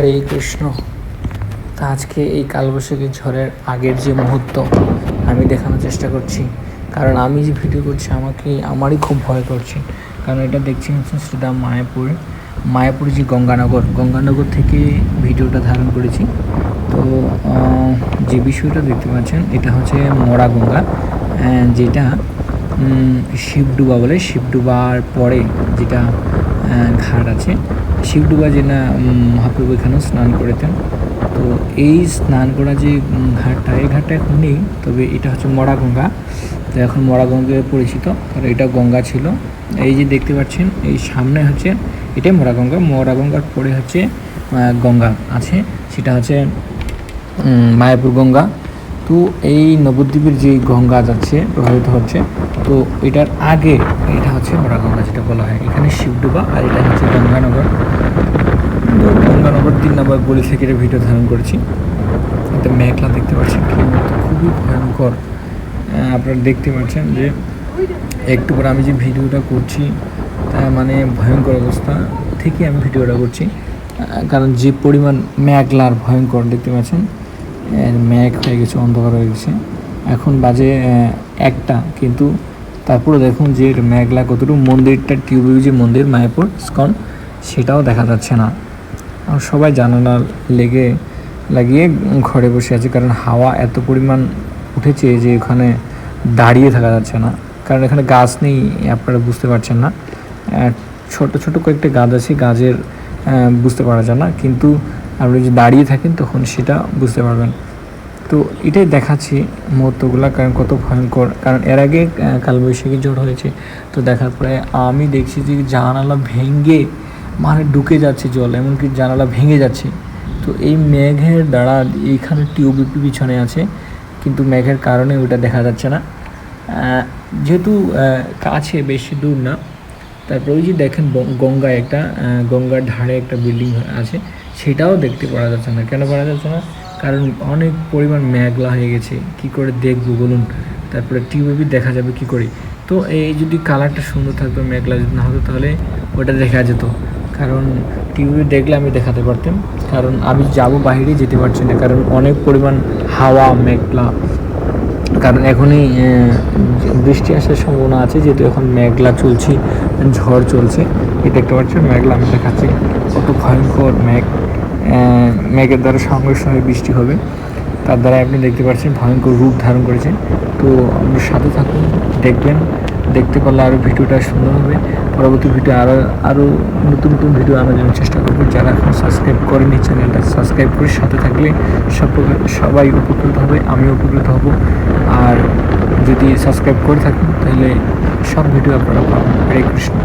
হরে কৃষ্ণ। তা আজকে এই কালবৈশাখী ঝড়ের আগের যে মুহূর্ত, আমি দেখানোর চেষ্টা করছি। কারণ আমি যে ভিডিও করছি, আমাকে, আমারই খুব ভয় করছে। কারণ এটা দেখছি হচ্ছে সেটা মায়াপুর মায়াপুর যে গঙ্গানগর গঙ্গানগর থেকে ভিডিওটা ধারণ করেছি। তো যে বিষয়টা দেখতে পাচ্ছেন, এটা হচ্ছে মরা গঙ্গা। যেটা শিবডুবা বলে, শিবডুবার পরে যেটা ঘাট আছে। শিবডুবা যেটা মহাপ্রভু এখানেও স্নান করেতেন। তো এই স্নান করা যে ঘাটটা, এই ঘাটটা এখন নেই, তবে এটা হচ্ছে মরা গঙ্গা তো এখন মরা গঙ্গা পরিচিত, আর এটা গঙ্গা ছিল। এই যে দেখতে পাচ্ছেন, এই সামনে হচ্ছে, এটাই মরা গঙ্গা মরা গঙ্গার পরে হচ্ছে গঙ্গা আছে। সেটা হচ্ছে মায়াপুর গঙ্গা। তো এই নবদ্বীপের যে গঙ্গা যাচ্ছে প্রভাবিত হচ্ছে, তো এটার আগে এটা হচ্ছে মরা গঙ্গা যেটা বলা হয়। এখানে শিবডুবা আর এটা হচ্ছে গঙ্গানগর। তো গঙ্গানগর তিন নম্বর গলি থেকে এটা ভিডিও ধারণ করেছি। এটা মেঘলা দেখতে পাচ্ছেন খুবই ভয়ঙ্কর। আপনারা দেখতে পাচ্ছেন যে একটু পর আমি যে ভিডিওটা করছি তা মানে ভয়ঙ্কর অবস্থা থেকে আমি ভিডিওটা করছি। কারণ যে পরিমাণ মেঘলার ভয়ঙ্কর দেখতে পাচ্ছেন মেঘ হয়ে গেছে, অন্ধকার হয়ে গেছে। এখন বাজে একটা, কিন্তু তারপরে দেখুন যে মেঘলা কতটুকু মন্দিরটা টিউবে যে মন্দির, মায়াপুর স্কন সেটাও দেখা যাচ্ছে না। আর সবাই জানালা লেগে, লাগিয়ে ঘরে বসে আছে, কারণ হাওয়া এত পরিমাণ উঠেছে যে ওখানে দাঁড়িয়ে থাকা যাচ্ছে না। কারণ এখানে গাছ নেই, আপনারা বুঝতে পারছেন না। ছোট ছোট কয়েকটা গাছ আছে, গাছের বুঝতে পারা যায় না, কিন্তু আপনি যদি দাঁড়িয়ে থাকেন তখন সেটা বুঝতে পারবেন। তো এটাই দেখাচ্ছি মুহূর্তগুলো, কারণ কত ভয়ঙ্কর। কারণ এর আগে কালবৈশাখী ঝড় হয়েছে, তো দেখার পরে আমি দেখছি যে জানালা ভেঙে মানে ঢুকে যাচ্ছে জল, এমনকি জানালা ভেঙে যাচ্ছে। তো এই মেঘের দ্বারা এইখানে টিউবিপি পিছনে আছে, কিন্তু মেঘের কারণে ওটা দেখা যাচ্ছে না। যেহেতু কাছে বেশি দূর না, তারপর ওই যে দেখেন গঙ্গায় একটা গঙ্গার ধারে একটা বিল্ডিং আছে সেটাও দেখতে পাওয়া যাচ্ছে না। কেন পাওয়া যাচ্ছে না? কারণ অনেক পরিমাণ মেঘলা হয়ে গেছে। কি করে দেখব বলুন? তারপরে টিউবি দেখা যাবে কি করে? তো এই যদি কালারটা সুন্দর থাকতো, মেঘলা যদি না হতো, তাহলে ওটা দেখা যেত। কারণ টিউবি দেখলে আমি দেখাতে পারতাম। কারণ আমি যাব বাইরে, যেতে পারছি না। কারণ অনেক পরিমাণ হাওয়া, মেঘলা। কারণ এখনই বৃষ্টি আসার সম্ভাবনা আছে, যেহেতু এখন মেঘলা চলছে, ঝড় চলছে। এই দেখতে পাচ্ছেন? মেঘলা আমি দেখাচ্ছি। কত ভয়ঙ্কর মেঘ। মেঘের দ্বারা সংঘর্ষ হয়ে বৃষ্টি হবে। তার দ্বারা আপনি দেখতে পাচ্ছেন ভয়ঙ্কর রূপ ধারণ করেছে। তো আপনার সাথে থাকুন, দেখবেন, দেখতে পারলে আরও ভিডিওটা সুন্দর হবে। পরবর্তী ভিডিও আরও আরও নতুন নতুন ভিডিও আনার জন্য চেষ্টা করব। যারা এখন সাবস্ক্রাইব করেনি চ্যানেলটা সাবস্ক্রাইব করে সাথে থাকলে সব সবাই উপকৃত হবে, আমিও উপকৃত হব। আর যদি সাবস্ক্রাইব করে থাকেন, তাহলে সব ভিডিও আপনারা পাবেন। হরে কৃষ্ণ।